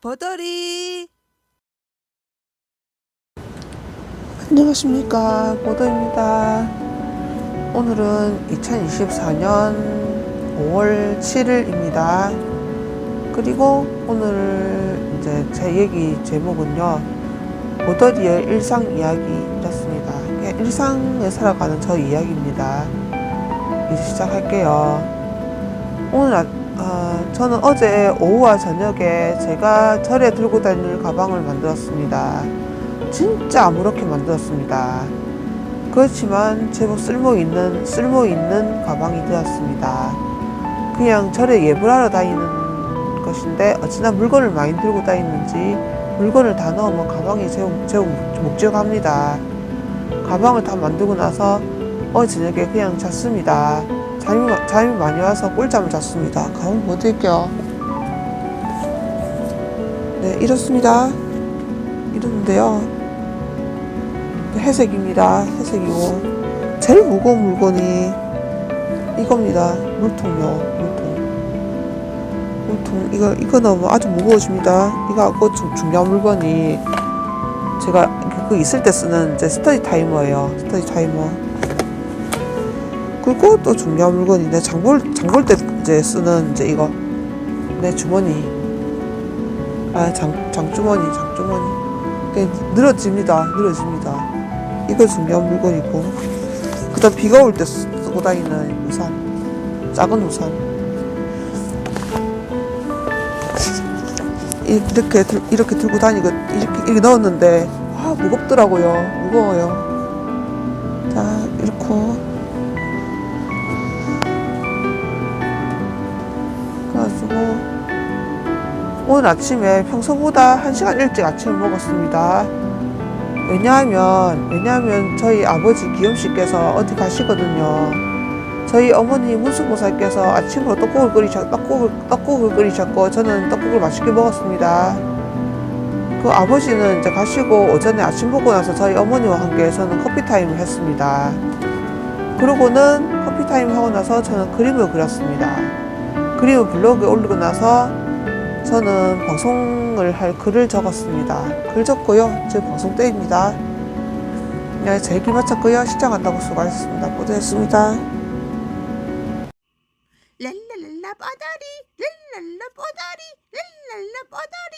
버더리. 안녕하십니까. 보더입니다. 오늘은 2024년 5월 7일입니다. 그리고 오늘 이제 제 얘기 제목은요. 보더리의 일상 이야기였습니다. 일상을 살아가는 저 이야기입니다. 이제 시작할게요 오늘 아, 아, 저는 어제 오후와 저녁에 제가 절에 들고 다닐 가방을 만들었습니다. 진짜 아무렇게 만들었습니다. 그렇지만 제법 쓸모 있는 쓸모 있는 가방이 되었습니다. 그냥 절에 예불 하러 다니는 것인데 어찌나 물건을 많이 들고 다니는지 물건을 다 넣으면 가방이 제법 묵직합니다. 가방을 다 만들고 나서 어제 저녁에 그냥 잤습니다. 잠이, 마- 잠이 많이 와서 꿀잠을 잤습니다. 가방 못 들게요. 네, 이렇습니다. 이렇는데요. 네, 회색입니다. 회색이고. 제일 무거운 물건이 이겁니다. 물통요. 물통. 물통. 이거, 이거 넣으면 아주 무거워집니다. 이거 중, 중요한 물건이 제가 그 있을 때 쓰는 이제 스터디 타이머예요. 스터디 타이머. 그리고 또 중요한 물건인데 장볼 장볼 때 이제 쓰는 이제 이거. 내 주머니. 아장 장주머니 장주머니. 늘어집니다. 늘어집니다. 이거 중요한 물건이고. 그다음 비가 올 때 쓰고 다니는 우산. 작은 우산. 이렇게 들, 이렇게 들고 다니고 이렇게 이렇게 넣었는데 아 무겁더라고요. 무거워요. 자 이렇게 그래가지고 오늘 아침에 평소보다 한시간 일찍 아침을 먹었습니다. 왜냐하면 왜냐하면 저희 아버지 기욤씨께서 어디 가시거든요. 저희 어머니 문수보살께서 아침으로 떡국을 끓이셨 떡국을 떡국을 끓이셨고 저는 떡국을 맛있게 먹었습니다. 그 아버지는 이제 가시고 오전에 아침 먹고 나서 저희 어머니와 함께 저는 커피 타임을 했습니다. 그러고는 커피 타임 하고 나서 저는 그림을 그렸습니다. 그리고 블로그에 올리고 나서 저는 방송을 할 글을 적었습니다. 글 적고요. 제 방송 때입니다. 네, 제 얘기 마쳤고요. 시작한다고 수고하셨습니다. 고생했습니다. 랄랄랄라 뻐다리 랄랄라 뻐다리 랄랄라 뻐다리